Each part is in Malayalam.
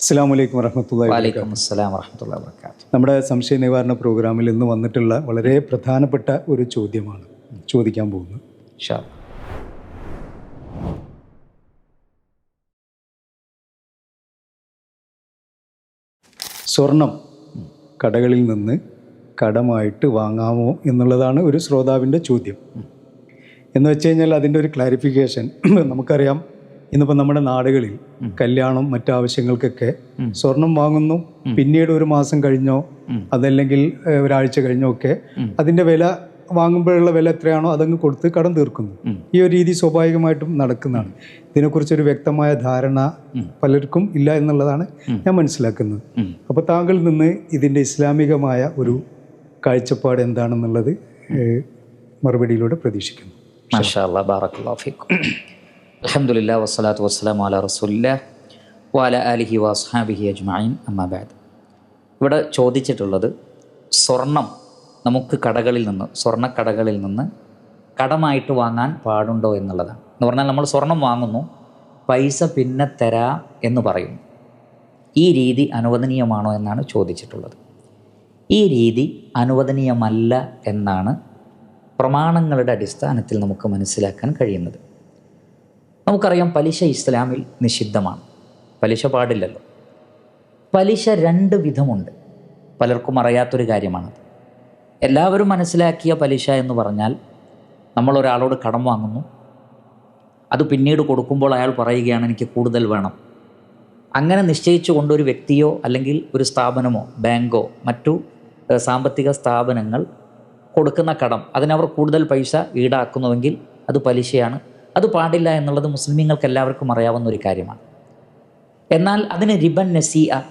അസ്സാം വലൈക്കും അസ്സലാം വറഹമത്തുള്ള വർക്കാത്തു നമ്മുടെ സംശയ നിവാരണ പ്രോഗ്രാമിൽ ഇന്ന് വന്നിട്ടുള്ള വളരെ പ്രധാനപ്പെട്ട ഒരു ചോദ്യമാണ്. ചോദിക്കാൻ പോകുന്നത് ഷാ സ്വർണം കടകളിൽ നിന്ന് കടമായിട്ട് വാങ്ങാമോ എന്നുള്ളതാണ് ഒരു ശ്രോതാവിന്റെ ചോദ്യം. എന്ന് വെച്ച് കഴിഞ്ഞാൽ അതിന്റെ ഒരു ക്ലാരിഫിക്കേഷൻ നമുക്കറിയാം. ഇന്നിപ്പോൾ നമ്മുടെ നാടുകളിൽ കല്യാണം മറ്റാവശ്യങ്ങൾക്കൊക്കെ സ്വർണം വാങ്ങുന്നു പിന്നീട് ഒരു മാസം കഴിഞ്ഞോ അതല്ലെങ്കിൽ ഒരാഴ്ച കഴിഞ്ഞോ ഒക്കെ അതിന്റെ വില വാങ്ങുമ്പോഴുള്ള വില എത്രയാണോ അതങ്ങ് കൊടുത്ത് കടം തീർക്കുന്നു. ഈ ഒരു രീതി സ്വാഭാവികമായിട്ടും നടക്കുന്നതാണ്. ഇതിനെക്കുറിച്ചൊരു വ്യക്തമായ ധാരണ പലർക്കും ഇല്ല എന്നുള്ളതാണ് ഞാൻ മനസ്സിലാക്കുന്നത്. അപ്പോൾ താങ്കളിൽ നിന്ന് ഇതിന്റെ ഇസ്ലാമികമായ ഒരു കാഴ്ചപ്പാട് എന്താണെന്നുള്ളത് മറുപടിയിലൂടെ പ്രതീക്ഷിക്കുന്നു. മാഷാ അല്ലാ ബാറക്കല്ലാ ഫീക്കും. അൽഹംദുലില്ലാ വസ്സലാത്തു വസ്സലാം അല റസൂല്ല വാല അലിഹി വാസ്ഹാബിഹി അജ്മായിൻ അമ്മാബാദ് ഇവിടെ ചോദിച്ചിട്ടുള്ളത് സ്വർണം നമുക്ക് കടകളിൽ നിന്ന് സ്വർണക്കടകളിൽ നിന്ന് കടമായിട്ട് വാങ്ങാൻ പാടുണ്ടോ എന്നുള്ളതാണ്. എന്ന് പറഞ്ഞാൽ നമ്മൾ സ്വർണം വാങ്ങുന്നു പൈസ പിന്നെ തരാ എന്ന് പറയുന്നു. ഈ രീതി അനുവദനീയമാണോ എന്നാണ് ചോദിച്ചിട്ടുള്ളത്. ഈ രീതി അനുവദനീയമല്ല എന്നാണ് പ്രമാണങ്ങളുടെ അടിസ്ഥാനത്തിൽ നമുക്ക് മനസ്സിലാക്കാൻ കഴിയുന്നത്. നമുക്കറിയാം പലിശ ഇസ്ലാമിൽ നിഷിദ്ധമാണ്. പലിശ പാടില്ലല്ലോ. പലിശ രണ്ട് വിധമുണ്ട്. പലർക്കും അറിയാത്തൊരു കാര്യമാണ് എല്ലാവരും മനസ്സിലാക്കിയ പലിശ എന്ന് പറഞ്ഞാൽ നമ്മൾ ഒരാളോട് കടം വാങ്ങുന്നു. അത് പിന്നീട് കൊടുക്കുമ്പോൾ അയാൾ പറയുകയാണ് എനിക്ക് കൂടുതൽ വേണം. അങ്ങനെ നിശ്ചയിച്ചു കൊണ്ടൊരു വ്യക്തിയോ അല്ലെങ്കിൽ ഒരു സ്ഥാപനമോ ബാങ്കോ മറ്റു സാമ്പത്തിക സ്ഥാപനങ്ങൾ കൊടുക്കുന്ന കടം അതിനവർ കൂടുതൽ പൈസ ഈടാക്കുന്നുവെങ്കിൽ അത് പലിശയാണ്. അത് പാടില്ല എന്നുള്ളത് മുസ്ലിമീങ്ങൾക്ക് എല്ലാവർക്കും അറിയാവുന്ന ഒരു കാര്യമാണ്. എന്നാൽ അതിന് റിബൻ നസീഅ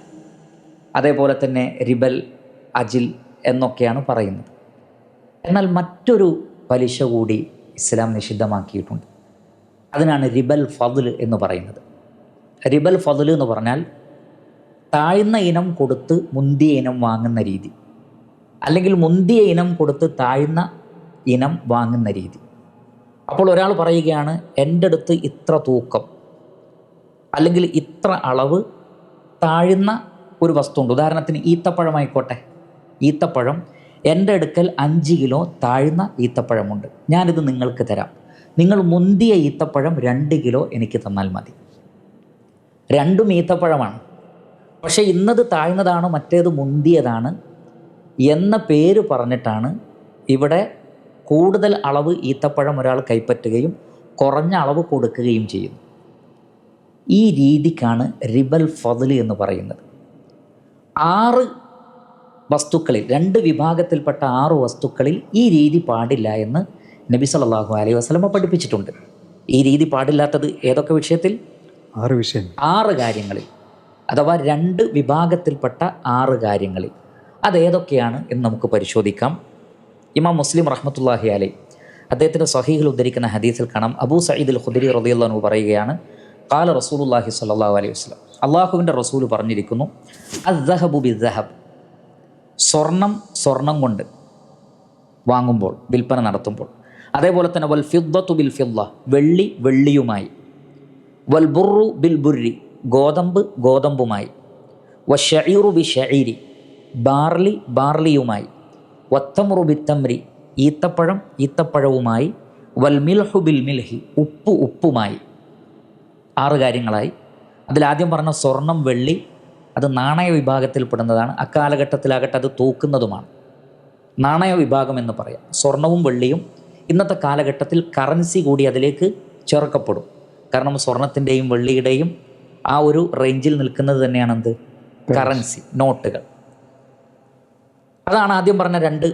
അതേപോലെ തന്നെ റിബൽ അജിൽ എന്നൊക്കെയാണ് പറയുന്നത്. എന്നാൽ മറ്റൊരു പലിശ കൂടി ഇസ്ലാം നിഷിദ്ധമാക്കിയിട്ടുണ്ട്. അതിനാണ് റിബൽ ഫതുൽ എന്ന് പറയുന്നത്. റിബൽ ഫതുൽ എന്ന് പറഞ്ഞാൽ താഴ്ന്ന ഇനം കൊടുത്ത് മുന്തിയ ഇനം വാങ്ങുന്ന രീതി. അല്ലെങ്കിൽ മുന്തിയ ഇനം കൊടുത്ത് താഴ്ന്ന ഇനം വാങ്ങുന്ന രീതി. അപ്പോൾ ഒരാൾ പറയുകയാണ് എന്റെ അടുത്ത് ഇത്ര തൂക്കം അല്ലെങ്കിൽ ഇത്ര അളവ് താഴ്ന്ന ഒരു വസ്തുണ്ട്. ഉദാഹരണത്തിന് ഈത്തപ്പഴമായിക്കോട്ടെ ഈത്തപ്പഴം എന്റെ അടുക്കൽ അഞ്ച് കിലോ താഴ്ന്ന ഈത്തപ്പഴമുണ്ട്. ഞാനിത് നിങ്ങൾക്ക് തരാം. നിങ്ങൾ മുന്തിയ ഈത്തപ്പഴം രണ്ട് കിലോ എനിക്ക് തന്നാൽ മതി. രണ്ടും ഈത്തപ്പഴമാണ്. പക്ഷേ ഇന്നത് താഴ്ന്നതാണ് മറ്റേത് മുന്തിയതാണ് എന്ന പേര് പറഞ്ഞിട്ടാണ് ഇവിടെ കൂടുതൽ അളവ് ഈത്തപ്പഴം ഒരാൾ കൈപ്പറ്റുകയും കുറഞ്ഞ അളവ് കൊടുക്കുകയും ചെയ്യുന്നു. ഈ രീതിക്കാണ് റിബൽ ഫതിൽ എന്ന് പറയുന്നത്. ആറ് വസ്തുക്കളിൽ രണ്ട് വിഭാഗത്തിൽപ്പെട്ട ആറ് വസ്തുക്കളിൽ ഈ രീതി പാടില്ല എന്ന് നബി സല്ലല്ലാഹു അലൈഹി വസല്ലമ പഠിപ്പിച്ചിട്ടുണ്ട്. ഈ രീതി പാടില്ലാത്തത് ഏതൊക്കെ വിഷയത്തിൽ? ആറ് വിഷയം. ആറ് കാര്യങ്ങളിൽ അഥവാ രണ്ട് വിഭാഗത്തിൽപ്പെട്ട ആറ് കാര്യങ്ങളിൽ. അതേതൊക്കെയാണ് എന്ന് നമുക്ക് പരിശോധിക്കാം. ഇമാം മുസ്ലിം റഹ്മത്തുല്ലാഹി അലൈ. അദ്ദേഹത്തിന്റെ സഹീഹിൽ ഉദ്ധരിക്കുന്ന ഹദീസിൽ കാണാം. അബൂ സയ്യിദ് അൽ ഖുദരി റളിയല്ലാഹു പറയുകയാണ് കാല റസൂലുല്ലാഹി സ്വല്ലല്ലാഹു അലൈഹി വസല്ലം. അള്ളാഹുവിന്റെ റസൂൽ പറഞ്ഞിരിക്കുന്നു അദ്ദഹബു ബിദ്ദഹബ്. സ്വർണം സ്വർണം കൊണ്ട് വാങ്ങുമ്പോൾ വിൽപ്പന നടത്തുമ്പോൾ. അതേപോലെ തന്നെ വൽ ഫിദ്ദത്തു ബിൽ ഫിദ്ദ. വെള്ളി വെള്ളിയുമായി. വൽ ബുറു ബിൽ ബുരി ഗോതമ്പ് ഗോതമ്പുമായി. വ ബി ഷഈരി. ബാർലി ബാർലിയുമായി. വത്തമുറു ബിത്തമ്രി ഈത്തപ്പഴം ഈത്തപ്പഴവുമായി വൽ മിൽഹു ബിൽ മിൽഹി ഉപ്പ് ഉപ്പുമായി. ആറ് കാര്യങ്ങളായി. അതിലാദ്യം പറഞ്ഞ സ്വർണം വെള്ളി അത് നാണയ വിഭാഗത്തിൽ വിഭാഗത്തിൽപ്പെടുന്നതാണ് അക്കാലഘട്ടത്തിലാകട്ടെ അത് തൂക്കുന്നതുമാണ്. നാണയ വിഭാഗം എന്ന് പറയാം. സ്വർണവും വെള്ളിയും ഇന്നത്തെ കാലഘട്ടത്തിൽ കറൻസി കൂടി അതിലേക്ക് ചേർക്കപ്പെടും. കാരണം സ്വർണത്തിന്റെയും വെള്ളിയുടെയും ആ ഒരു റേഞ്ചിൽ നിൽക്കുന്നത് തന്നെയാണ് എന്ത് കറൻസി നോട്ടുകൾ അതാണ് ആദ്യം പറഞ്ഞ രണ്ട്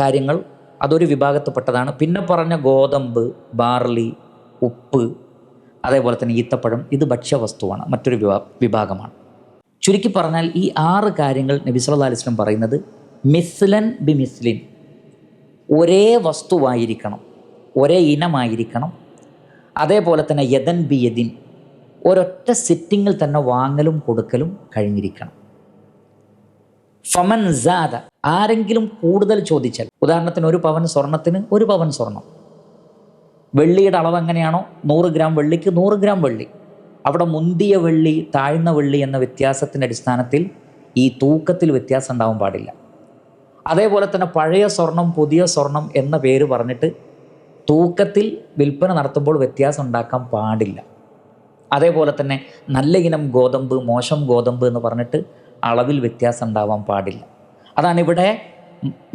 കാര്യങ്ങൾ. അതൊരു വിഭാഗത്തിൽപ്പെട്ടതാണ്. പിന്നെ പറഞ്ഞ ഗോതമ്പ് ബാർലി ഉപ്പ് അതേപോലെ തന്നെ ഈത്തപ്പഴം ഇത് ഭക്ഷ്യവസ്തുവാണ് മറ്റൊരു വിഭാഗമാണ്. ചുരുക്കി പറഞ്ഞാൽ ഈ ആറ് കാര്യങ്ങൾ നബി സല്ലല്ലാഹു അലൈഹി വസല്ലം പറയുന്നത് മിസ്ലൻ ബി മിസ്ലിൻ. ഒരേ വസ്തുവായിരിക്കണം ഒരേ ഇനമായിരിക്കണം. അതേപോലെ തന്നെ യദൻ ബി യദിൻ. ഒരൊറ്റ സിറ്റിങ്ങിൽ തന്നെ വാങ്ങലും കൊടുക്കലും കഴിഞ്ഞിരിക്കണം. ഫമൻ സാദ. ആരെങ്കിലും കൂടുതൽ ചോദിച്ചാൽ ഉദാഹരണത്തിന് ഒരു പവൻ സ്വർണത്തിന് ഒരു പവൻ സ്വർണം. വെള്ളിയുടെ അളവ് എങ്ങനെയാണോ? നൂറ് ഗ്രാം വെള്ളിക്ക് നൂറ് ഗ്രാം വെള്ളി. അവിടെ മുന്തിയ വെള്ളി താഴ്ന്ന വെള്ളി എന്ന വ്യത്യാസത്തിന്റെ അടിസ്ഥാനത്തിൽ ഈ തൂക്കത്തിൽ വ്യത്യാസം ഉണ്ടാവാൻ പാടില്ല. അതേപോലെ തന്നെ പഴയ സ്വർണം പുതിയ സ്വർണം എന്ന പേര് പറഞ്ഞിട്ട് തൂക്കത്തിൽ വിൽപ്പന നടത്തുമ്പോൾ വ്യത്യാസം ഉണ്ടാക്കാൻ പാടില്ല. അതേപോലെ തന്നെ നല്ല ഇനം ഗോതമ്പ് മോശം ഗോതമ്പ് എന്ന് പറഞ്ഞിട്ട് അളവിൽ വ്യത്യാസം ഉണ്ടാവാൻ പാടില്ല. അതാണ് ഇവിടെ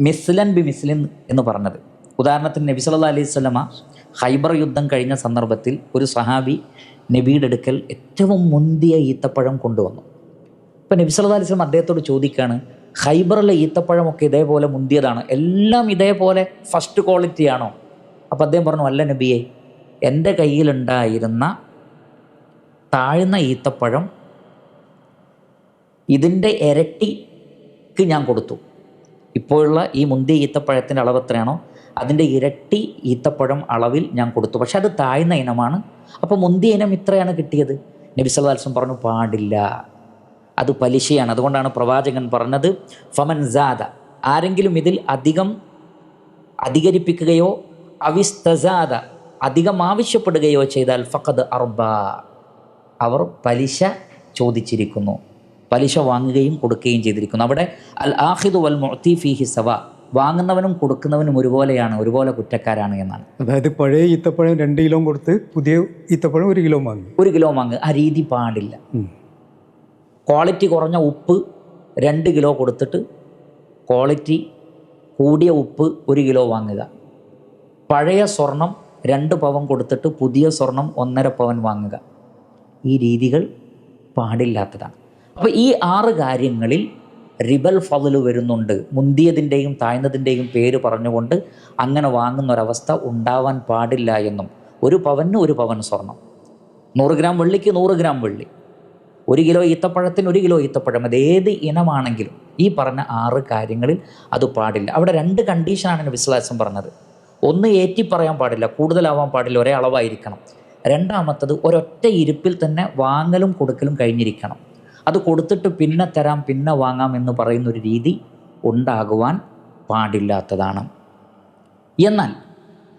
മിസ്ലൻ ബി മിസ്ലിൻ എന്ന് പറഞ്ഞത്. ഉദാഹരണത്തിന് നബി സല്ലാ അലൈഹി സ്വലമ ഹൈബർ യുദ്ധം കഴിഞ്ഞ സന്ദർഭത്തിൽ ഒരു സഹാബി നബിയുടെ അടുക്കൽ ഏറ്റവും മുന്തിയ ഈത്തപ്പഴം കൊണ്ടുവന്നു. ഇപ്പം നബി സല്ലാ അലൈഹി സ്വലം അദ്ദേഹത്തോട് ചോദിക്കുകയാണ് ഹൈബറിലെ ഈത്തപ്പഴമൊക്കെ ഇതേപോലെ മുന്തിയതാണ്? എല്ലാം ഇതേപോലെ ഫസ്റ്റ് ക്വാളിറ്റി ആണോ? അപ്പം അദ്ദേഹം പറഞ്ഞു അല്ല നബിയെ എന്റെ കയ്യിലുണ്ടായിരുന്ന താഴ്ന്ന ഈത്തപ്പഴം ഇതിന്റെ ഇരട്ടിക്ക് ഞാൻ കൊടുത്തു. ഇപ്പോഴുള്ള ഈ മുന്തിയ ഈത്തപ്പഴത്തിന്റെ അളവ് എത്രയാണോ അതിന്റെ ഇരട്ടി ഈത്തപ്പഴം അളവിൽ ഞാൻ കൊടുത്തു. പക്ഷെ അത് താഴ്ന്ന ഇനമാണ്. അപ്പോൾ മുന്തിയ ഇനം ഇത്രയാണ് കിട്ടിയത്. നബി സല്ലാസ്ലം പറഞ്ഞു പാടില്ല. അത് പലിശയാണ്. അതുകൊണ്ടാണ് പ്രവാചകൻ പറഞ്ഞത് ഫമൻ സാദ. ആരെങ്കിലും ഇതിൽ അധികം അധികരിപ്പിക്കുകയോ അവിസ്തസാദ അധികം ആവശ്യപ്പെടുകയോ ചെയ്താൽ ഫഖദ് അർബ. അവർ പലിശ ചോദിച്ചിരിക്കുന്നു. പലിശ വാങ്ങുകയും കൊടുക്കുകയും ചെയ്തിരിക്കുന്നു. അവിടെ അൽ ആഹിദു വൽ മൊത്തി ഫിഹി സവ. വാങ്ങുന്നവനും കൊടുക്കുന്നവനും ഒരുപോലെയാണ് ഒരുപോലെ കുറ്റക്കാരാണ് എന്നാണ്. അതായത് പഴയ ഈത്തപ്പഴം രണ്ട് കിലോ കൊടുത്ത് പുതിയ ഈത്തപ്പഴം ഒരു കിലോ വാങ്ങി. ഒരു കിലോ വാങ്ങുക ആ രീതി പാടില്ല. ക്വാളിറ്റി കുറഞ്ഞ ഉപ്പ് രണ്ട് കിലോ കൊടുത്തിട്ട് ക്വാളിറ്റി കൂടിയ ഉപ്പ് ഒരു കിലോ വാങ്ങുക. പഴയ സ്വർണം രണ്ട് പവൻ കൊടുത്തിട്ട് പുതിയ സ്വർണം ഒന്നര പവൻ വാങ്ങുക. ഈ രീതികൾ പാടില്ലാത്തതാണ്. അപ്പോൾ ഈ ആറ് കാര്യങ്ങളിൽ റിബൽ ഫضൽ വരുന്നുണ്ട്. മുന്തിയതിന്റെയും താഴ്ന്നതിന്റെയും പേര് പറഞ്ഞുകൊണ്ട് അങ്ങനെ വാങ്ങുന്ന ഒരവസ്ഥ ഉണ്ടാവാൻ പാടില്ല എന്നും. ഒരു പവന് ഒരു പവൻ സ്വർണം. നൂറ് ഗ്രാം വെള്ളിക്ക് നൂറ് ഗ്രാം വെള്ളി. ഒരു കിലോ ഈത്തപ്പഴത്തിന് ഒരു കിലോ ഈത്തപ്പഴം. അത് ഏത് ഇനമാണെങ്കിലും ഈ പറഞ്ഞ ആറ് കാര്യങ്ങളിൽ അത് പാടില്ല. അവിടെ രണ്ട് കണ്ടീഷനാണ് വിശ്വാസം പറഞ്ഞത്. ഒന്ന് ഏറ്റി പറയാൻ പാടില്ല കൂടുതലാവാൻ പാടില്ല ഒരേ അളവായിരിക്കണം. രണ്ടാമത്തത് ഒരൊറ്റ ഇരിപ്പിൽ തന്നെ വാങ്ങലും കൊടുക്കലും കഴിഞ്ഞിരിക്കണം. അത് കൊടുത്തിട്ട് പിന്നെ തരാം പിന്നെ വാങ്ങാം എന്ന് പറയുന്ന ഒരു രീതി ഉണ്ടാകുവാൻ പാടില്ലാത്തതാണ്. എന്നാൽ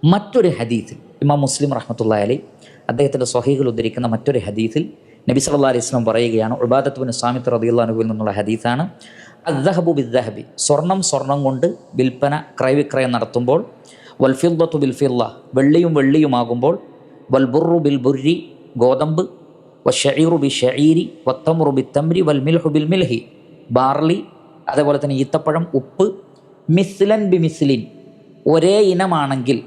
മറ്റൊരു ഹദീസിൽ ഇമാം മുസ്ലിം റഹ്മത്തുള്ള അലി അദ്ദേഹത്തിന്റെ സ്വഹീകൾ ഉദ്ധരിക്കുന്ന മറ്റൊരു ഹദീസിൽ നബി സല്ലാ അലൈഹി ഇസ്ലാം പറയുകയാണ് ഉബാദത്തുബിൻ സാമിത്ത് അൻഹുവിൽ നിന്നുള്ള ഹദീസാണ് അദ്ദഹബു ബിദ്ദഹബി സ്വർണം സ്വർണം കൊണ്ട് വിൽപ്പന ക്രയവിക്രയം നടത്തുമ്പോൾ വൽഫിദ്ദത്തു ബിൽഫില്ല വെള്ളിയും വെള്ളിയുമാകുമ്പോൾ വൽബുറു ബിൽ ബുരി ഗോതമ്പ് വഷീറു ബി ഷീരി വത്തമുറു ബി തമ്രി വൽ മിൽഹു ബിൽ മിൽഹി. ബാർലി അതേപോലെ തന്നെ ഈത്തപ്പഴം ഉപ്പ് മിസ്ലൻ ബി മിസ്ലിൻ. ഒരേ ഇനമാണെങ്കിൽ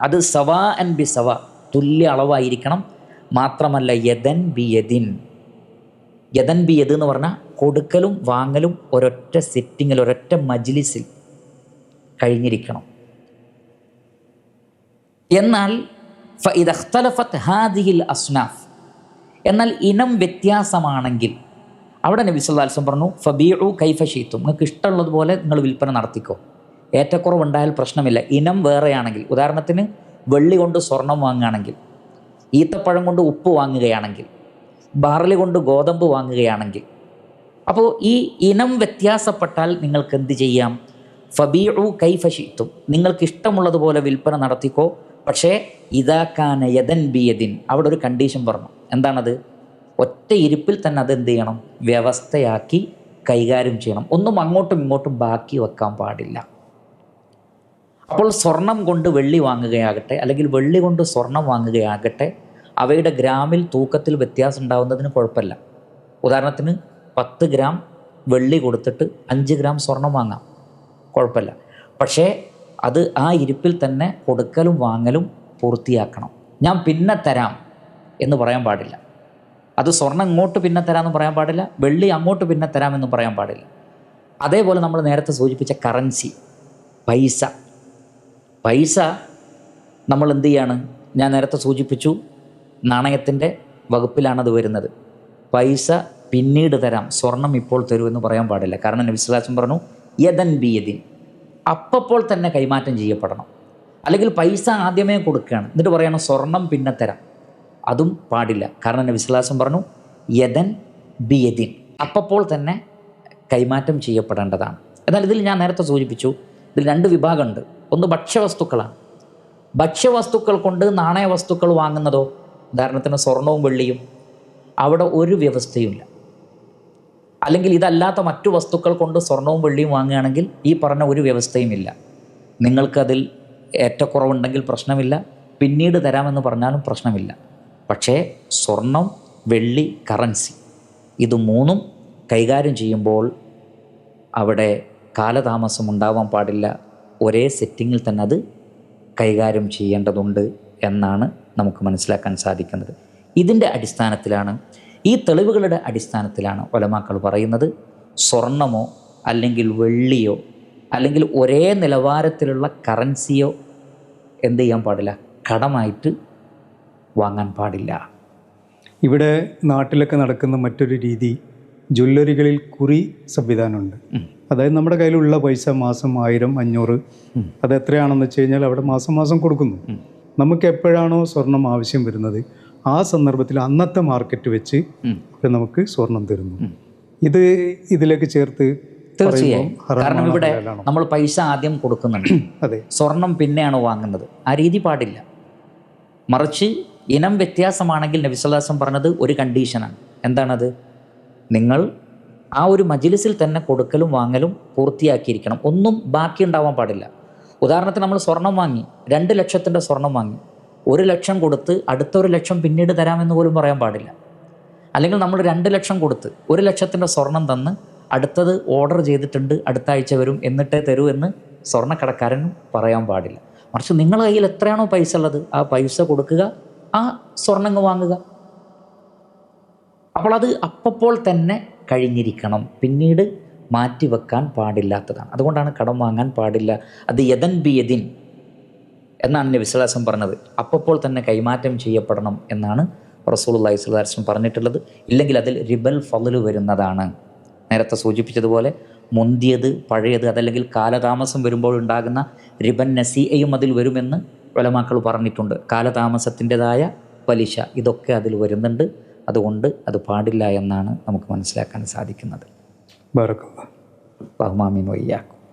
അത് സവാ അൻ ബി സവ തുല്യ അളവായിരിക്കണം. മാത്രമല്ല യദൻ ബി യദിൻ. യദൻ ബി യദ് എന്ന് പറഞ്ഞാൽ കൊടുക്കലും വാങ്ങലും ഒരൊറ്റ സെറ്റിങ്ങിൽ ഒരൊറ്റ മജ്ലിസിൽ കഴിഞ്ഞിരിക്കണം. എന്നാൽ ഫഇദഖ്തലഫത്ത് ഹാദിഹിൽ അസ്നാഫ് എന്നാൽ ഇനം വ്യത്യാസമാണെങ്കിൽ അവിടെ നബി സല്ലാസ്ലം പറഞ്ഞു ഫബീഉ കൈഫഷീത്തും നിങ്ങൾക്ക് ഇഷ്ടമുള്ളതുപോലെ നിങ്ങൾ വിൽപ്പന നടത്തിക്കോ. ഏറ്റക്കുറവുണ്ടായാൽ പ്രശ്നമില്ല. ഇനം വേറെയാണെങ്കിൽ ഉദാഹരണത്തിന് വെള്ളി കൊണ്ട് സ്വർണം വാങ്ങുകയാണെങ്കിൽ ഈത്തപ്പഴം കൊണ്ട് ഉപ്പ് വാങ്ങുകയാണെങ്കിൽ ബാർലി കൊണ്ട് ഗോതമ്പ് വാങ്ങുകയാണെങ്കിൽ അപ്പോൾ ഈ ഇനം വ്യത്യാസപ്പെട്ടാൽ നിങ്ങൾക്ക് എന്ത് ചെയ്യാം? ഫബീഴു കൈഫ ഷീത്തും നിങ്ങൾക്ക് ഇഷ്ടമുള്ളതുപോലെ വിൽപ്പന നടത്തിക്കോ. പക്ഷേ ഇതാക്കാന യദൻ ബിയദിൻ. അവിടെ ഒരു കണ്ടീഷൻ പറഞ്ഞു. എന്താണത്? ഒറ്റ ഇരിപ്പിൽ തന്നെ അത് എന്ത് ചെയ്യണം? വ്യവസ്ഥയാക്കി കൈകാര്യം ചെയ്യണം. ഒന്നും അങ്ങോട്ടും ഇങ്ങോട്ടും ബാക്കി വെക്കാൻ പാടില്ല. അപ്പോൾ സ്വർണം കൊണ്ട് വെള്ളി വാങ്ങുകയാകട്ടെ അല്ലെങ്കിൽ വെള്ളി കൊണ്ട് സ്വർണം വാങ്ങുകയാകട്ടെ അവയുടെ ഗ്രാമിൽ തൂക്കത്തിൽ വ്യത്യാസം ഉണ്ടാകുന്നതിന് കുഴപ്പമില്ല. ഉദാഹരണത്തിന് പത്ത് ഗ്രാം വെള്ളി കൊടുത്തിട്ട് അഞ്ച് ഗ്രാം സ്വർണം വാങ്ങാം. കുഴപ്പമില്ല. പക്ഷേ അത് ആ ഇരിപ്പിൽ തന്നെ കൊടുക്കലും വാങ്ങലും പൂർത്തിയാക്കണം. ഞാൻ പിന്നെ തരാം. എന്ന് പറയാൻ പാടില്ല. അത് സ്വർണം ഇങ്ങോട്ട് പിന്നെ തരാമെന്ന് പറയാൻ പാടില്ല വെള്ളി അങ്ങോട്ട് പിന്നെ തരാമെന്ന് പറയാൻ പാടില്ല. അതേപോലെ നമ്മൾ നേരത്തെ സൂചിപ്പിച്ച കറൻസി പൈസ. പൈസ നമ്മൾ എന്ത് ചെയ്യാണ്? ഞാൻ നേരത്തെ സൂചിപ്പിച്ചു നാണയത്തിന്റെ വകുപ്പിലാണത് വരുന്നത്. പൈസ പിന്നീട് തരാം സ്വർണം ഇപ്പോൾ തരൂ എന്ന് പറയാൻ പാടില്ല. കാരണം നബിസ്ലാസം പറഞ്ഞു യദൻ ബി യദിൻ അപ്പോൾ തന്നെ കൈമാറ്റം ചെയ്യപ്പെടണം. അല്ലെങ്കിൽ പൈസ ആദ്യമേ കൊടുക്കുകയാണ്. എന്നിട്ട് പറയണം സ്വർണം പിന്നെ തരാം. അതും പാടില്ല. കാരണം നബിസ്ലാസം പറഞ്ഞു യദൻ ബി യദിൻ അപ്പോൾ തന്നെ കൈമാറ്റം ചെയ്യപ്പെടേണ്ടതാണ്. എന്നാൽ ഇതിൽ ഞാൻ നേരത്തെ സൂചിപ്പിച്ചു ഇതിൽ രണ്ട് വിഭാഗമുണ്ട്. ഒന്ന് ഭക്ഷ്യവസ്തുക്കളാണ്. ഭക്ഷ്യവസ്തുക്കൾ കൊണ്ട് നാണയ വസ്തുക്കൾ വാങ്ങുന്നതോ ഉദാഹരണത്തിന് സ്വർണവും വെള്ളിയും അവിടെ ഒരു വ്യവസ്ഥയുമില്ല. അല്ലെങ്കിൽ ഇതല്ലാത്ത മറ്റു വസ്തുക്കൾ കൊണ്ട് സ്വർണവും വെള്ളിയും വാങ്ങുകയാണെങ്കിൽ ഈ പറഞ്ഞ ഒരു വ്യവസ്ഥയുമില്ല. നിങ്ങൾക്കതിൽ ഏറ്റക്കുറവുണ്ടെങ്കിൽ പ്രശ്നമില്ല. പിന്നീട് തരാമെന്ന് പറഞ്ഞാലും പ്രശ്നമില്ല. പക്ഷേ സ്വർണം വെള്ളി കറൻസി ഇത് മൂന്നും കൈകാര്യം ചെയ്യുമ്പോൾ അവിടെ കാലതാമസം ഉണ്ടാവാൻ പാടില്ല. ഒരേ സെറ്റിങ്ങിൽ തന്നെ അത് കൈകാര്യം ചെയ്യേണ്ടതുണ്ട് എന്നാണ് നമുക്ക് മനസ്സിലാക്കാൻ സാധിക്കുന്നത്. ഇതിന്റെ അടിസ്ഥാനത്തിലാണ് ഈ തെളിവുകളുടെ അടിസ്ഥാനത്തിലാണ് ഒലമാക്കൾ പറയുന്നത്. സ്വർണമോ അല്ലെങ്കിൽ വെള്ളിയോ അല്ലെങ്കിൽ ഒരേ നിലവാരത്തിലുള്ള കറൻസിയോ എന്ത് ചെയ്യാൻ പാടില്ല? കടമായിട്ട് വാങ്ങാൻ പാടില്ല. ഇവിടെ നാട്ടിലൊക്കെ നടക്കുന്ന മറ്റൊരു രീതി ജ്വല്ലറികളിൽ കുറി സംവിധാനമുണ്ട്. അതായത് നമ്മുടെ കയ്യിലുള്ള പൈസ മാസം ആയിരം അഞ്ഞൂറ്. അത് എത്രയാണെന്ന് വെച്ച് കഴിഞ്ഞാൽ അവിടെ മാസം മാസം കൊടുക്കുന്നു. നമുക്ക് എപ്പോഴാണോ സ്വർണം ആവശ്യം വരുന്നത് ആ സന്ദർഭത്തിൽ അന്നത്തെ മാർക്കറ്റ് വെച്ച്. നമുക്ക് സ്വർണം തരുന്നു. ഇത് ഇതിലേക്ക് ചേർത്ത് തീർച്ചയായും. കാരണം ഇവിടെ നമ്മൾ പൈസ ആദ്യം കൊടുക്കുന്നുണ്ട്. അതെ. സ്വർണം പിന്നെയാണ് വാങ്ങുന്നത്. ആ രീതി പാടില്ല. മറിച്ച് ഇനം വ്യത്യാസമാണെങ്കിൽ നബിസ്വല്ലാസം പറഞ്ഞത് ഒരു കണ്ടീഷനാണ് എന്താണത്? നിങ്ങൾ ആ ഒരു മജിലിസിൽ തന്നെ കൊടുക്കലും വാങ്ങലും പൂർത്തിയാക്കിയിരിക്കണം. ഒന്നും ബാക്കി ഉണ്ടാവാൻ പാടില്ല. ഉദാഹരണത്തിന് നമ്മൾ സ്വർണം വാങ്ങി രണ്ട് ലക്ഷത്തിന്റെ സ്വർണം വാങ്ങി ഒരു ലക്ഷം കൊടുത്ത് അടുത്ത ഒരു ലക്ഷം പിന്നീട് തരാമെന്ന് പോലും പറയാൻ പാടില്ല. അല്ലെങ്കിൽ നമ്മൾ രണ്ട് ലക്ഷം കൊടുത്ത് ഒരു ലക്ഷത്തിന്റെ സ്വർണം തന്ന് അടുത്തത് ഓർഡർ ചെയ്തിട്ടുണ്ട് അടുത്ത ആഴ്ച വരും എന്നിട്ടേ തരൂ എന്ന് സ്വർണക്കടക്കാരനും പറയാൻ പാടില്ല. മറിച്ച് നിങ്ങളുടെ കയ്യിൽ എത്രയാണോ പൈസ ഉള്ളത് ആ പൈസ കൊടുക്കുക ആ സ്വർണങ്ങ് വാങ്ങുക. അപ്പോൾ അത് അപ്പോൾ തന്നെ കഴിഞ്ഞിരിക്കണം. പിന്നീട് മാറ്റിവെക്കാൻ പാടില്ലാത്തതാണ്. അതുകൊണ്ടാണ് കടം വാങ്ങാൻ പാടില്ല. അത് യദൻ ബി യദിൻ എന്നാണ് എന്റെ വിശ്വാസം പറഞ്ഞത്. അപ്പോൾ തന്നെ കൈമാറ്റം ചെയ്യപ്പെടണം എന്നാണ് റസൂലുള്ളാഹി വസല്ലം പറഞ്ഞിട്ടുള്ളത്. ഇല്ലെങ്കിൽ അതിൽ റിബൽ ഫലു വരുന്നതാണ്. നേരത്തെ സൂചിപ്പിച്ചതുപോലെ മുന്തിയത് പഴയത് അതല്ലെങ്കിൽ കാലതാമസം വരുമ്പോൾ ഉണ്ടാകുന്ന റിബൻ നസീയയും അതിൽ വരുമെന്ന് വലമാക്കൾ പറഞ്ഞിട്ടുണ്ട്. കാലതാമസത്തിന്റെതായ പലിശ ഇതൊക്കെ അതിൽ വരുന്നുണ്ട്. അതുകൊണ്ട് അത് പാടില്ല എന്നാണ് നമുക്ക് മനസ്സിലാക്കാൻ സാധിക്കുന്നത്. ബാറക്കല്ലാ ബഹ്മാമിൻ വയ്യാക്കും